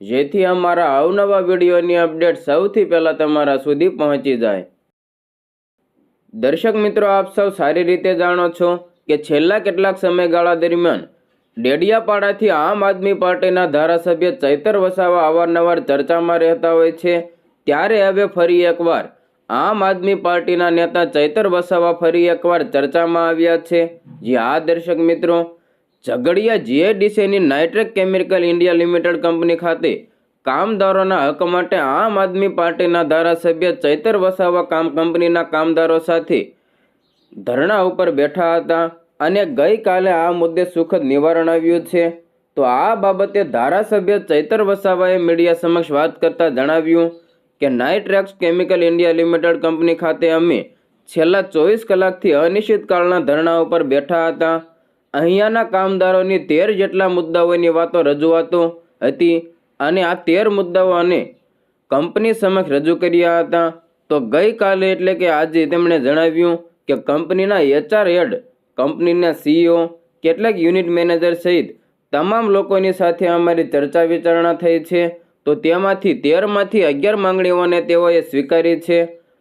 જેથી અમારા અવનવા વિડીયોની અપડેટ સૌથી પહેલાં તમારા સુધી પહોંચી જાય. દર્શક મિત્રો, આપ સૌ સારી રીતે જાણો છો કે છેલ્લા કેટલાક સમયગાળા દરમિયાન ડેડિયાપાડાથી આમ આદમી પાર્ટીના ધારાસભ્ય ચૈતર વસાવા અવારનવાર ચર્ચામાં રહેતા હોય છે. ત્યારે હવે ફરી એકવાર આમ આદમી પાર્ટીના નેતા ચૈતર વસાવા ફરી એકવાર ચર્ચામાં આવ્યા છે. જે આ દર્શક મિત્રો Jhagadia જીએડીસીની Nitrex chemical India limited company ખાતે કામદારોના હક માટે આમ આદમી પાર્ટીના ધારાસભ્ય ચૈતર વસાવા કામ કંપનીના કામદારો સાથે ધરણા ઉપર બેઠા હતા અને ગઈકાલે આ મુદ્દે સુખદ નિવારણ આવ્યું છે. તો આ બાબતે ધારાસભ્ય ચૈતર વસાવાએ મીડિયા સમક્ષ વાત કરતા જણાવ્યું કે Nitrex chemical India limited company ખાતે અમે છેલ્લા ચોવીસ કલાકથી અનિશ્ચિતકાળના ધરણા ઉપર બેઠા હતા. અહીંયાના કામદારોની તેર જેટલા મુદ્દાઓની વાતો રજૂઆતો હતી અને આ તેર મુદ્દાઓ અને કંપની સમક્ષ રજૂ કર્યા હતા. તો ગઈકાલે એટલે કે આજે તેમણે જણાવ્યું કે કંપનીના એચઆર હેડ, કંપનીના સીઈઓ, કેટલાક યુનિટ મેનેજર સહિત તમામ લોકોની સાથે અમારી ચર્ચા વિચારણા થઈ છે. તો તેમાંથી તેરમાંથી અગિયાર માંગણીઓને તેઓએ સ્વીકારી છે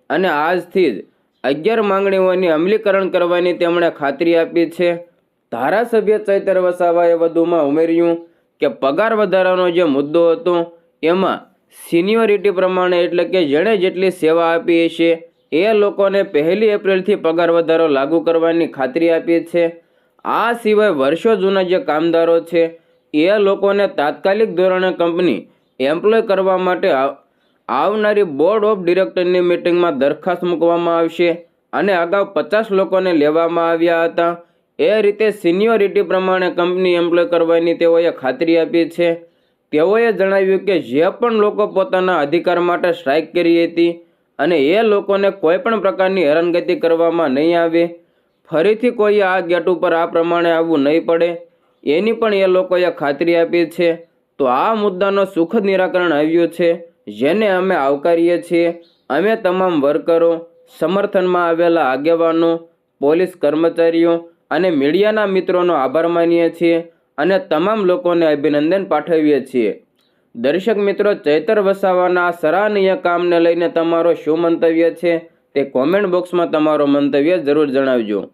અને આજથી જ અગિયાર માંગણીઓની અમલીકરણ કરવાની તેમણે ખાતરી આપી છે. ધારાસભ્ય ચૈતર વસાવાએ વધુમાં ઉમેર્યું કે પગાર વધારાનો જે મુદ્દો હતો, એમાં સિનિયોરિટી પ્રમાણે એટલે કે જેણે જેટલી સેવા આપી છે એ લોકોને પહેલી એપ્રિલથી પગાર વધારો લાગુ કરવાની ખાતરી આપી છે. આ સિવાય વર્ષો જૂના જે કામદારો છે, એ લોકોને તાત્કાલિક ધોરણે કંપની એમ્પ્લોય કરવા માટે આવનારી બોર્ડ ઓફ ડિરેક્ટરની મિટિંગમાં દરખાસ્ત મૂકવામાં આવશે અને અગાઉ પચાસ લોકોને લેવામાં આવ્યા હતા. એ રીતે સિનિયોરિટી પ્રમાણે કંપની એમ્પ્લોય કરવાની તેઓએ ખાતરી આપી છે. તેઓએ જણાવ્યું કે જે પણ લોકો પોતાના અધિકાર માટે સ્ટ્રાઇક કરી હતી અને એ લોકોને કોઈ પણ પ્રકારની હેરાનગતિ કરવામાં નહીં આવે, ફરીથી કોઈ આ ગેટ ઉપર આ પ્રમાણે આવવું નહીં પડે, એની પણ એ લોકોએ ખાતરી આપી છે. તો આ મુદ્દાનો સુખદ નિરાકરણ આવ્યું છે, જેને અમે આવકારીએ છીએ. અમે તમામ વર્કરો, સમર્થનમાં આવેલા આગેવાનો, પોલીસ કર્મચારીઓ અને મીડિયાના મિત્રોનો આભાર માનીએ છીએ અને તમામ લોકોને અભિનંદન પાઠવીએ છીએ. દર્શક મિત્રો, ચૈતર વસાવાના આ સરાહનીય કામને લઈને તમારો શું મંતવ્ય છે તે કોમેન્ટ બોક્સમાં તમારો મંતવ્ય જરૂર જણાવજો.